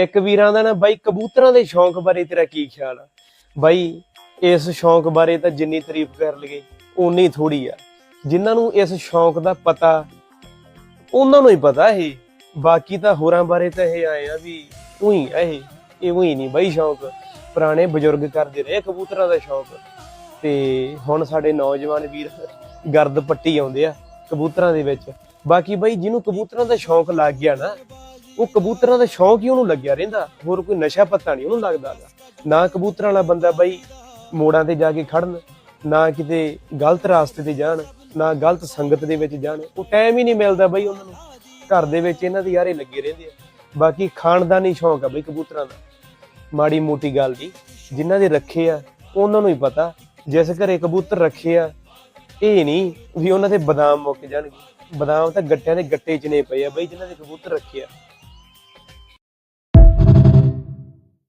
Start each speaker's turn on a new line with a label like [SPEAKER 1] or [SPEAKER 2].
[SPEAKER 1] ਇੱਕ ਵੀਰਾਂ ਦਾ ਨਾ ਬਾਈ ਕਬੂਤਰਾਂ ਦੇ ਸ਼ੌਂਕ ਬਾਰੇ ਤੇਰਾ ਕੀ ਖਿਆਲ ਆ? ਬਾਈ, ਇਸ ਸ਼ੌਂਕ ਬਾਰੇ ਤਾਂ ਜਿੰਨੀ ਤਾਰੀਫ ਕਰ ਲਈਏ, ਓਨੀ ਥੋੜੀ ਆ। ਜਿਨ੍ਹਾਂ ਨੂੰ ਇਸ ਸ਼ੌਂਕ ਦਾ ਪਤਾ, ਉਹਨਾਂ ਨੂੰ ਹੀ ਪਤਾ ਇਹ। ਬਾਕੀ ਤਾਂ ਹੋਰਾਂ ਬਾਰੇ ਤਾਂ ਇਹ ਆਏ ਆ ਵੀ ਉਹੀ ਆ ਇਹ ਇਹ ਉਹੀ ਨਹੀਂ ਬਾਈ ਸ਼ੌਂਕ। ਪੁਰਾਣੇ ਬਜ਼ੁਰਗ ਕਰਦੇ ਰਹੇ ਕਬੂਤਰਾਂ ਦਾ ਸ਼ੌਂਕ। ਤੇ ਹੁਣ ਸਾਡੇ ਨੌਜਵਾਨ ਵੀਰ ਗਰਦ ਪੱਟੀ ਆਉਂਦੇ ਆ ਕਬੂਤਰਾਂ ਦੇ ਵਿੱਚ। ਬਾਕੀ ਬਾਈ, ਜਿਹਨੂੰ ਕਬੂਤਰਾਂ ਦਾ ਸ਼ੌਂਕ ਲੱਗ ਗਿਆ ਨਾ ਉਹ ਕਬੂਤਰਾਂ ਦਾ ਸ਼ੌਂਕ ਹੀ ਉਹਨੂੰ ਲੱਗਿਆ ਰਹਿੰਦਾ। ਹੋਰ ਕੋਈ ਨਸ਼ਾ ਪੱਤਾ ਨਹੀਂ ਉਹਨੂੰ ਲੱਗਦਾ ਗਾ। ਨਾ ਕਬੂਤਰਾਂ ਵਾਲਾ ਬੰਦਾ ਬਾਈ ਮੋੜਾਂ ਤੇ ਜਾ ਕੇ ਖੜਨ, ਨਾ ਕਿਤੇ ਗਲਤ ਰਾਸਤੇ ਤੇ ਜਾਣ, ਨਾ ਗਲਤ ਸੰਗਤ ਦੇ ਵਿੱਚ ਜਾਣ। ਉਹ ਟਾਈਮ ਹੀ ਨਹੀਂ ਮਿਲਦਾ ਬਾਈ ਉਹਨਾਂ ਨੂੰ। ਘਰ ਦੇ ਵਿੱਚ ਇਹਨਾਂ ਦੇ ਯਾਰੇ ਲੱਗੇ ਰਹਿੰਦੇ ਆ। ਬਾਕੀ ਖਾਨਦਾਨੀ ਸ਼ੌਂਕ ਆ ਬਾਈ ਕਬੂਤਰਾਂ ਦਾ। ਮਾੜੀ ਮੋਟੀ ਗੱਲ ਦੀ ਜਿਨ੍ਹਾਂ ਦੇ ਰੱਖੇ ਆ, ਉਹਨਾਂ ਨੂੰ ਹੀ ਪਤਾ। ਜਿਸ ਘਰੇ ਕਬੂਤਰ ਰੱਖੇ ਆ, ਇਹ ਨਹੀਂ ਵੀ ਉਹਨਾਂ ਦੇ ਬਦਾਮ ਮੁੱਕ ਜਾਣਗੇ। ਬਦਾਮ ਤਾਂ ਗੱਟਿਆਂ ਦੇ ਗੱਟੇ ਚ ਨੇ ਪਏ ਆ ਬਈ, ਜਿਨ੍ਹਾਂ ਦੇ ਕਬੂਤਰ ਰੱਖੇ ਆ।